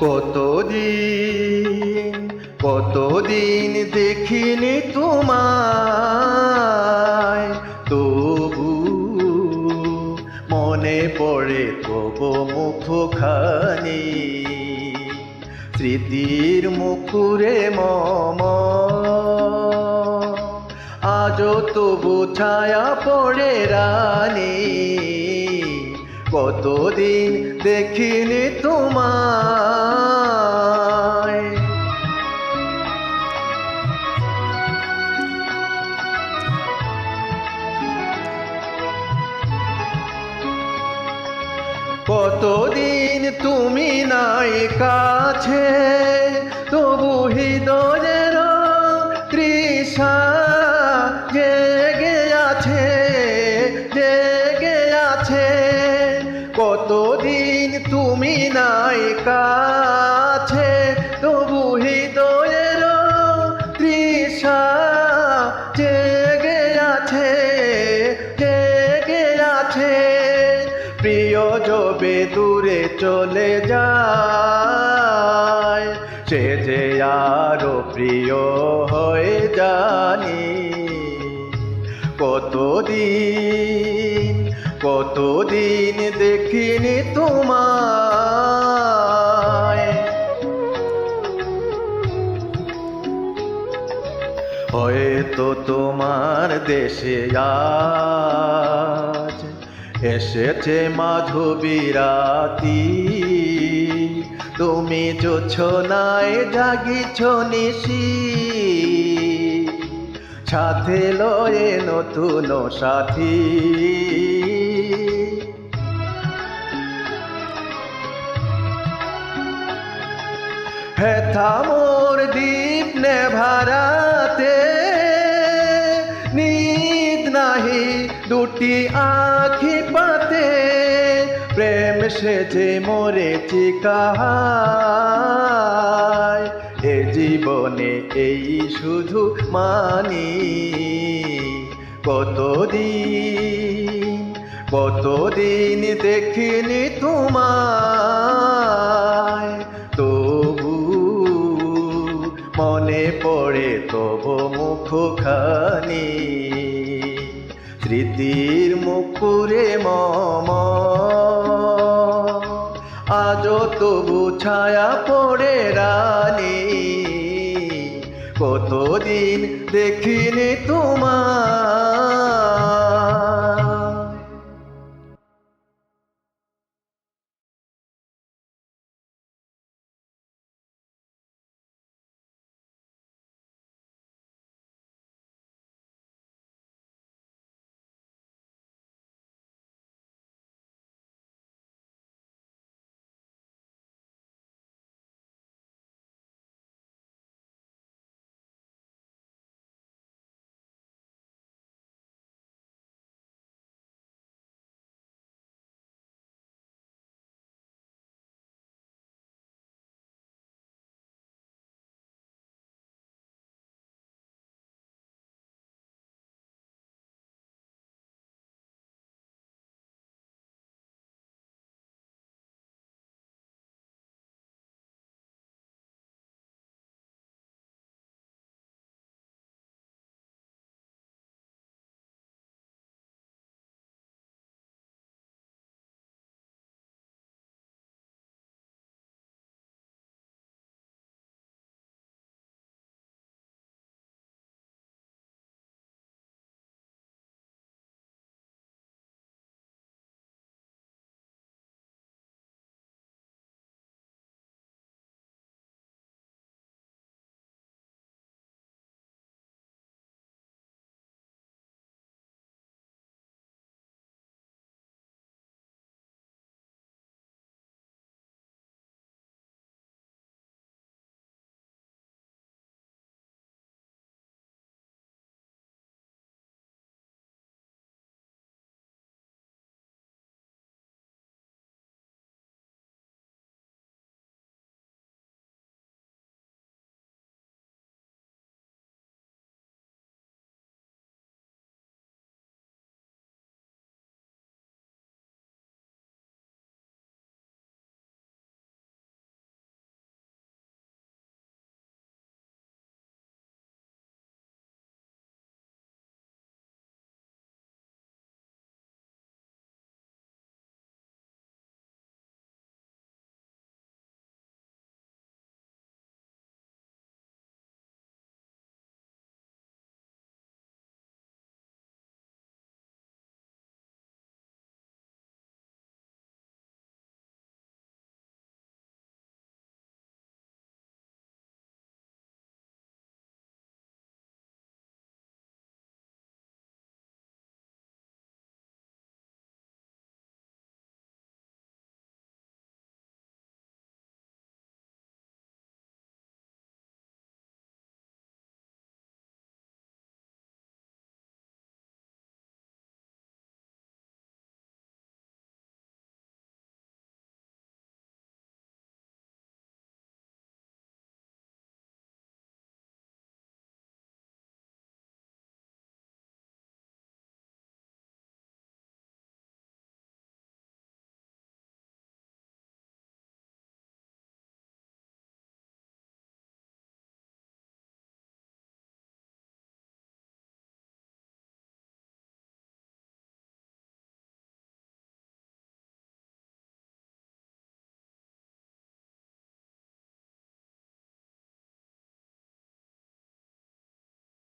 কতদিন কতদিন দেখিনি তোমায়? তবু মনে পড়ে তবু মুখখানি, স্মৃতির মুখুরে মম। আজও তবু ছায়া পড়ে রানী কতদিন দেখিনি তোমায়? কতদিন তুমি নাই কাছে তবু হৃদয়ের তৃষা কাছে, তবু হৃদয়ের তৃষা জেগে আছে জেগে আছে। প্রিয় জবে দূরে চলে যায়, সে যে আরও প্রিয় হয়ে জানি। কতদিন কতদিন দেখিনি তোমায় তোমার দেশে আজ এসেছে মাধবী রাতি। তুমি জোছনায় জাগিছ নিশি। সাথে লয়ে নতুন সাথী। হেথা মোর দীপ নেভারাতে দুটি আখি পাতে প্রেম সেজে মরে চিকাহায় এ জীবনে এই শুধু মানি। কতদিন কতদিন দেখিনি তোমায়। তবু মনে পড়ে তবু মুখখানি। স্মৃতির মুখুরে মম। আজ তবু ছায়া পড়ে রানী। কতদিন দেখিনি তোমার